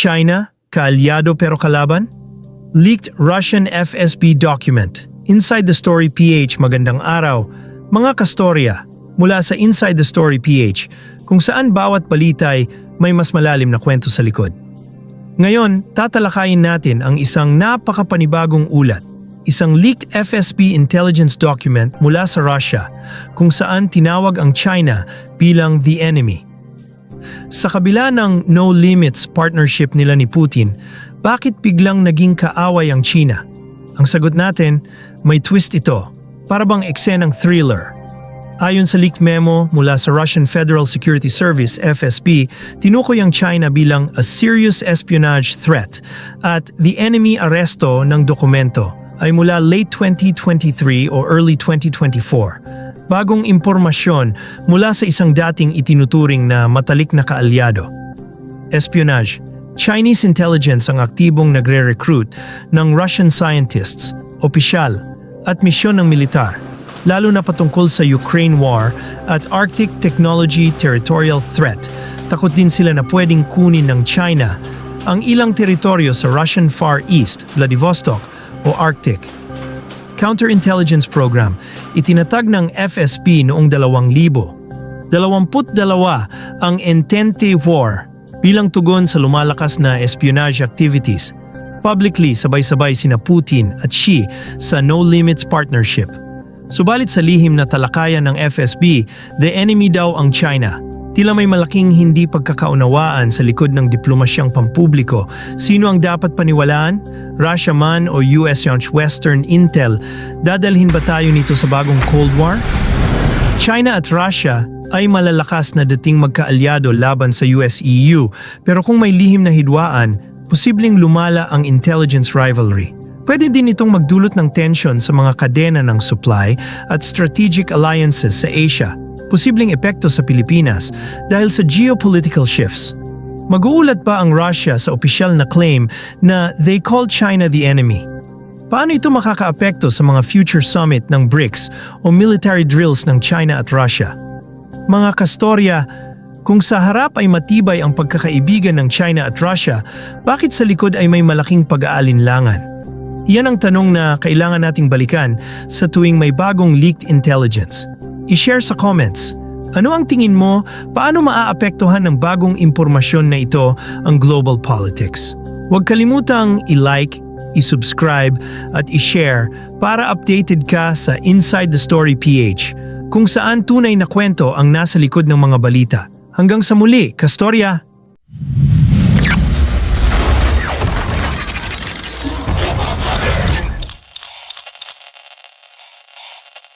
China, kaalyado pero kalaban? Leaked Russian FSB document. Inside the Story PH, magandang araw. Mga kastorya, mula sa Inside the Story PH, kung saan bawat balitay may mas malalim na kwento sa likod. Ngayon, tatalakayin natin ang isang napakapanibagong ulat, isang leaked FSB intelligence document mula sa Russia kung saan tinawag ang China bilang the enemy. Sa kabila ng no limits partnership nila ni Putin, bakit biglang naging kaaway ang China? Ang sagot natin, may twist ito, para bang eksenang thriller. Ayon sa leaked memo mula sa Russian Federal Security Service FSB, tinukoy ang China bilang a serious espionage threat at the enemy arresto ng dokumento ay mula late 2023 o early 2024. Bagong impormasyon mula sa isang dating itinuturing na matalik na kaalyado. Espionage. Chinese intelligence ang aktibong nagre-recruit ng Russian scientists, opisyal, at misyon ng militar, lalo na patungkol sa Ukraine War at Arctic Technology Territorial Threat. Takot din sila na pwedeng kunin ng China ang ilang teritoryo sa Russian Far East, Vladivostok o Arctic. Counterintelligence Program, itinatag ng FSB noong 2000. 22 ang Entente War bilang tugon sa lumalakas na espionage activities. Publicly, sabay-sabay sina Putin at Xi sa No Limits Partnership. Subalit sa lihim na talakayan ng FSB, the enemy daw ang China. Tila may malaking hindi pagkakaunawaan sa likod ng diplomasyang pampubliko. Sino ang dapat paniwalaan? Russia man o US Western Intel? Dadalhin ba tayo nito sa bagong Cold War? China at Russia ay malalakas na dating magkaalyado laban sa US-EU pero kung may lihim na hidwaan, posibleng lumala ang intelligence rivalry. Pwede din itong magdulot ng tension sa mga kadena ng supply at strategic alliances sa Asia, posibleng epekto sa Pilipinas dahil sa geopolitical shifts. Mag-uulat pa ang Russia sa opisyal na claim na they call China the enemy. Paano ito makakaapekto sa mga future summit ng BRICS o military drills ng China at Russia? Mga kastorya, kung sa harap ay matibay ang pagkakaibigan ng China at Russia, bakit sa likod ay may malaking pag-aalinlangan? Iyan ang tanong na kailangan nating balikan sa tuwing may bagong leaked intelligence. I-share sa comments. Ano ang tingin mo? Paano maaapektuhan ng bagong impormasyon na ito ang global politics? Huwag kalimutang i-like, i-subscribe at i-share para updated ka sa Inside the Story PH kung saan tunay na kwento ang nasa likod ng mga balita. Hanggang sa muli, Kastorya!